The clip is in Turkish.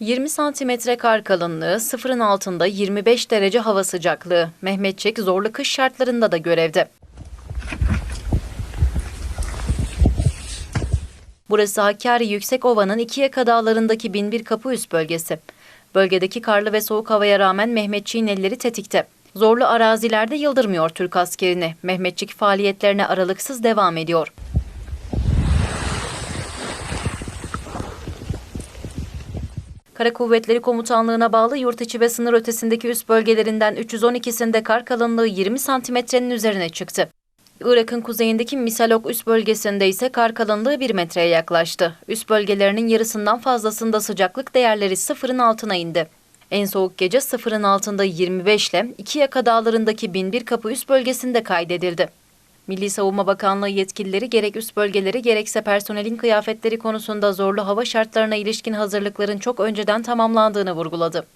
20 santimetre kar kalınlığı, sıfırın altında 25 derece hava sıcaklığı. Mehmetçik zorlu kış şartlarında da görevde. Burası Hakkari Yüksekova'nın iki yaka dağlarındaki Binbir Kapı üst bölgesi. Bölgedeki karlı ve soğuk havaya rağmen Mehmetçik'in elleri tetikte. Zorlu arazilerde yıldırmıyor Türk askerini. Mehmetçik faaliyetlerine aralıksız devam ediyor. Kara Kuvvetleri Komutanlığı'na bağlı yurt içi ve sınır ötesindeki üst bölgelerinden 312'sinde kar kalınlığı 20 santimetrenin üzerine çıktı. Irak'ın kuzeyindeki Misalok üst bölgesinde ise kar kalınlığı 1 metreye yaklaştı. Üst bölgelerinin yarısından fazlasında sıcaklık değerleri sıfırın altına indi. En soğuk gece sıfırın altında 25 ile iki yaka dağlarındaki Binbir Kapı üst bölgesinde kaydedildi. Milli Savunma Bakanlığı yetkilileri gerek üst bölgeleri gerekse personelin kıyafetleri konusunda zorlu hava şartlarına ilişkin hazırlıkların çok önceden tamamlandığını vurguladı.